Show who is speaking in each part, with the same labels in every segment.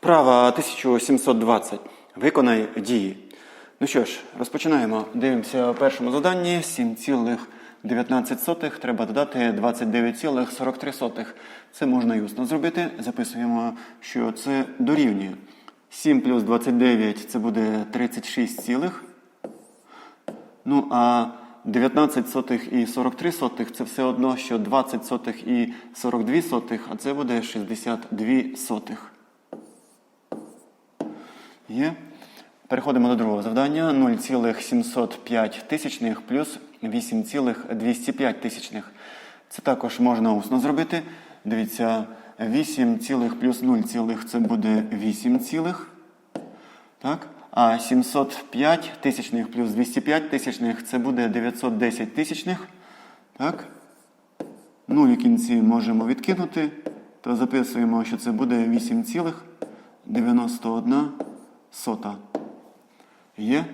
Speaker 1: Вправа 1720. Виконай дії. Ну що ж, розпочинаємо. Дивимося в першому заданні 7,19 треба додати 29,43. Це можна і усно зробити. Записуємо, що це дорівнює. 7 плюс 29 це буде 36, цілих. Ну, а 19 сотих і 43 сотих це все одно, що 20 сотих і 42 сотих, а це буде 62 сотих. Є. Переходимо до другого завдання. 0,705 тисячних плюс 8,205 тисячних. Це також можна усно зробити. Дивіться, 8 цілих плюс 0 цілих це буде 8 цілих. Так? А 705 тисячних плюс 205 тисячних це буде 910 тисячних. Так? Нуль у кінці можемо відкинути, то записуємо, що це буде 8,91 сота. Є.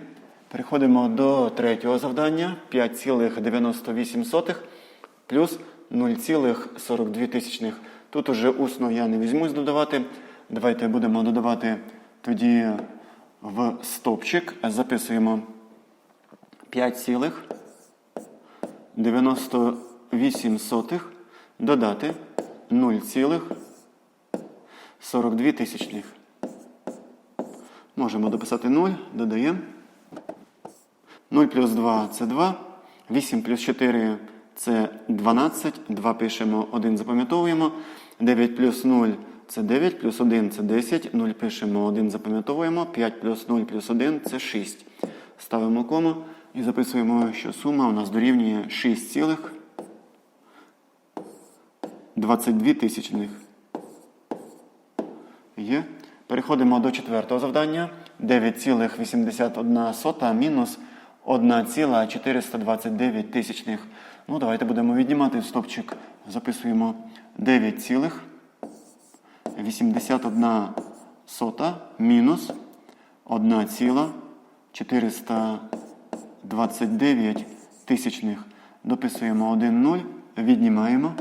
Speaker 1: Переходимо до третього завдання. 5,98 плюс 0,42. Тут уже усно я не візьмусь додавати. Давайте будемо додавати тоді в стопчик. Записуємо 5,98 додати 0,42 тисячних. Можемо дописати 0, додаємо. 0 плюс 2 це 2. 8 плюс 4 це 12. 2 пишемо, 1 запам'ятовуємо. 9 плюс 0 це 9, плюс 1 це 10. 0 пишемо, 1 запам'ятовуємо. 5 плюс 0 плюс 1 це 6. Ставимо кому і записуємо, що сума у нас дорівнює 6,22 тисячних. Є. Переходимо до четвертого завдання. 9,81 мінус 1,429 тисячних. Ну, давайте будемо віднімати стопчик. Записуємо 9,81 мінус 1,429 тисячних. Дописуємо 1 0, віднімаємо.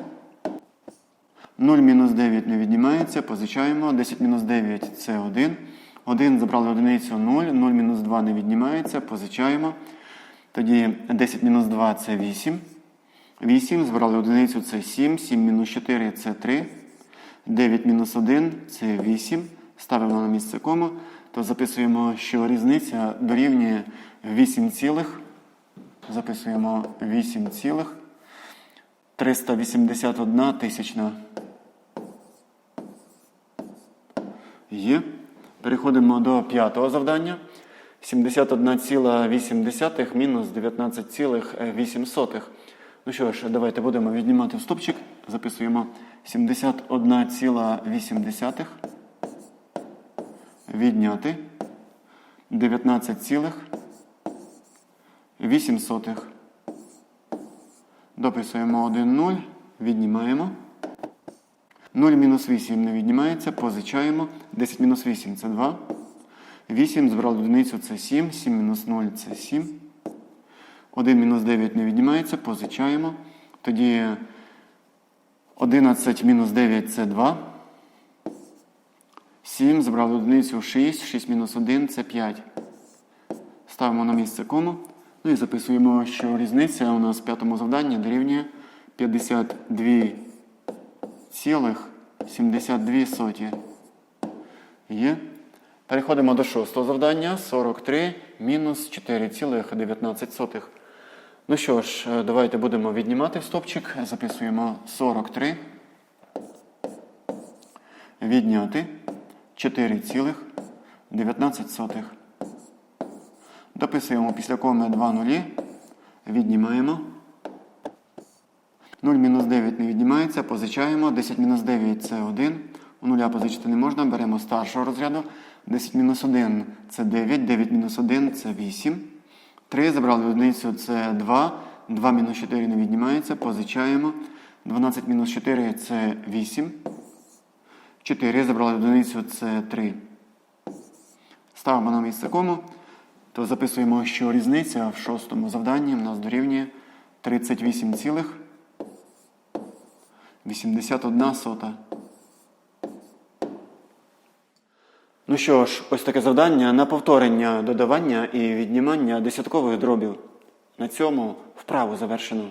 Speaker 1: 0 мінус 9 не віднімається, позичаємо. 10 мінус 9 це 1. 1 забрали одиницю 0, 0 мінус 2 не віднімається, позичаємо. Тоді 10 мінус 2 це 8. 8 збрали одиницю це 7, 7 мінус 4 це 3. 9 мінус 1 це 8. Ставимо на місце кому, то записуємо, що різниця дорівнює 8 цілих. Записуємо 8 цілих. 381 тисячна. Є. Переходимо до п'ятого завдання. 71,8 мінус 19,8. Ну що ж, давайте будемо віднімати в стопчик. Записуємо 71,8. Відняти 19,8. Дописуємо 1 0, віднімаємо. 0 мінус 8 не віднімається, позичаємо. 10 мінус 8 це 2. 8 збрали одиницю це 7. 7 мінус 0 це 7. 1 мінус 9 не віднімається, позичаємо. Тоді 11 мінус 9 це 2. 7 збрали одиницю 6. 6 мінус 1 це 5. Ставимо на місце кому. Ну і записуємо, що різниця у нас в п'ятому завданні дорівнює 52,72 соті. Є. Переходимо до шостого завдання. 43 мінус 4,19. Ну що ж, е, давайте будемо віднімати стопчик. Записуємо 43. Відняти 4,19. Дописуємо після коми 2 нулі. Віднімаємо. 0 мінус 9 не віднімається, позичаємо. 10 мінус 9 це 1. У нуля позичити не можна. Беремо старшого розряду. 10 мінус 1 це 9. 9 мінус 1 це 8. 3 забрали одиницю це 2. 2 мінус 4 не віднімається. Позичаємо. 12 мінус 4 це 8. 4 забрали одиницю це 3. Ставимо на місце кому то записуємо, що різниця в шостому завданні в нас дорівнює 38,81 сота. Ну що ж, ось таке завдання на повторення додавання і віднімання десяткових дробів. На цьому вправу завершено.